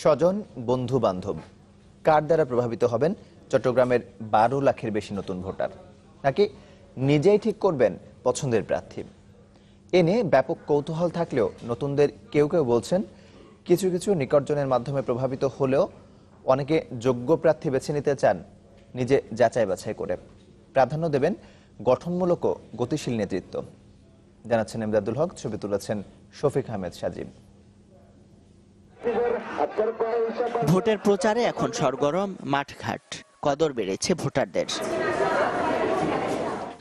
স্বজন বন্ধু বান্ধব কার দ্বারা প্রভাবিত হবেন? চট্টগ্রামের বারো লাখের বেশি নতুন ভোটার। নাকি নিজেই ঠিক করবেন পছন্দের প্রার্থী? এ নিয়ে ব্যাপক কৌতূহল থাকলেও নতুনদের কেউ কেউ বলছেন, কিছু কিছু নিকটজনের মাধ্যমে প্রভাবিত হলেও অনেকে যোগ্য প্রার্থী বেছে নিতে চান নিজে যাচাই বাছাই করে। প্রাধান্য দেবেন গঠনমূলক ও গতিশীল নেতৃত্ব। জানাচ্ছেন ইমদাদুল হক, ছবি তুলেছেন শফিক আহমেদ সাজিব। ভোটের প্রচারে এখন সরগরম, মাঠঘাট। কদর বেড়েছে ভোটারদের।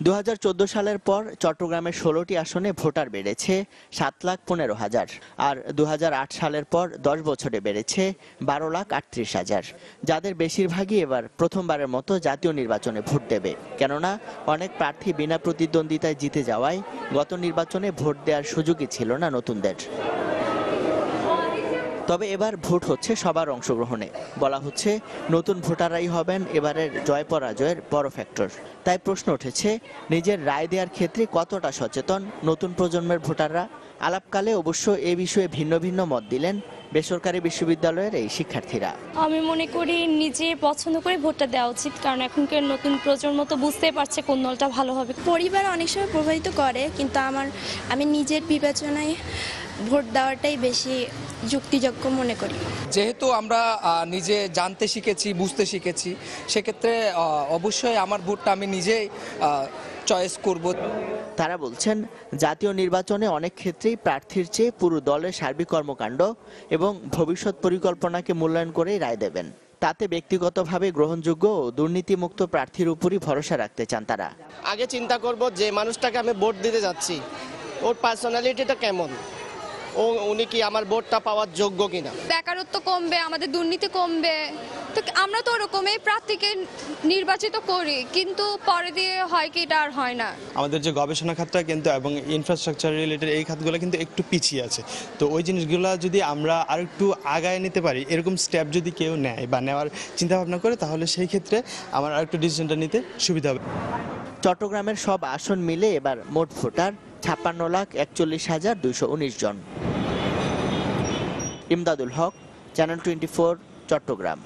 দু হাজার চোদ্দ সালের পর চট্টগ্রামের ষোলোটি আসনে ভোটার বেড়েছে সাত লাখ পনেরো হাজার। আর দু হাজার আট সালের পর দশ বছরে বেড়েছে বারো লাখ আটত্রিশ হাজার। যাদের বেশিরভাগই এবার প্রথমবারের মতো জাতীয় নির্বাচনে ভোট দেবে। কেননা, অনেক প্রার্থী বিনা প্রতিদ্বন্দ্বিতায় জিতে যাওয়ায় গত নির্বাচনে ভোট দেওয়ার সুযোগই ছিল না নতুনদের। তবে এবার ভোট হচ্ছে সবার অংশগ্রহণে। বলা হচ্ছে নতুন ভোটাররাই হবেন এবারের জয় পরাজয়ের বড় ফ্যাক্টর। তাই প্রশ্ন উঠেছে নিজের রায় দেওয়ার ক্ষেত্রে কতটা সচেতন নতুন প্রজন্মের ভোটাররা? আলাপকালে অবশ্য এ বিষয়ে ভিন্ন ভিন্ন মত দিলেন বেসরকারি বিশ্ববিদ্যালয়ের এই শিক্ষার্থীরা। আমি মনে করি নিজে পছন্দ করে ভোটটা দেওয়া উচিত কারণ এখনকার নতুন প্রজন্ম তো বুঝতেই পারছে কোন দলটা ভালো হবে। পরিবার অনেক সময় প্রভাবিত করে কিন্তু আমার আমি নিজের বিবেচনায় ভোট দেওয়াটাই বেশি যুক্তিযোগ্য মনে করি। যেহেতু আমরা নিজে জানতে শিখেছি বুঝতে শিখেছি সেক্ষেত্রে অবশ্যই আমার ভোটটা আমি নিজেই চয়েস করব। তারা বলছেন জাতীয় নির্বাচনে অনেক ক্ষেত্রেই প্রার্থীর চেয়ে পুরো দলের সার্বিক কর্মকাণ্ড এবং ভবিষ্যৎ পরিকল্পনাকে মূল্যায়ন করেই রায় দেবেন। তাতে ব্যক্তিগতভাবে গ্রহণযোগ্য ও দুর্নীতিমুক্ত প্রার্থীর উপরই ভরসা রাখতে চান তারা। আগে চিন্তা করব যে মানুষটাকে আমি ভোট দিতে যাচ্ছি। ওর পার্সোনালিটিটা কেমন? উনি কি আমার ভোটটা পাওয়ার যোগ্য কিনা? বেকারত্ব কমবে আমাদের দুর্নীতি কমবে। তো আমরা তো ওরকমই প্রার্থীকে নির্বাচিত করি কিন্তু পরে দিয়ে হয় কি এটা আর হয় না। আমাদের যে গবেষণা খাতটা কিন্তু এবং ইনফ্রাস্ট্রাকচার রিলেটেড এই খাতগুলো কিন্তু একটু পিছিয়ে আছে। তো ওই জিনিসগুলো যদি আমরা আর একটু আগায় নিতে পারি এরকম স্টেপ যদি কেউ নেয় বা নেওয়ার চিন্তা ভাবনা করে তাহলে সেই ক্ষেত্রে আমার আর একটু ডিসিশনটা নিতে সুবিধা হবে। চট্টগ্রামের সব আসন মিলে এবার মোট ভোটার ছাপ্পান্ন লাখ একচল্লিশ হাজার দুইশো উনিশ জন। Imdadul Haq channel twenty Chattogram.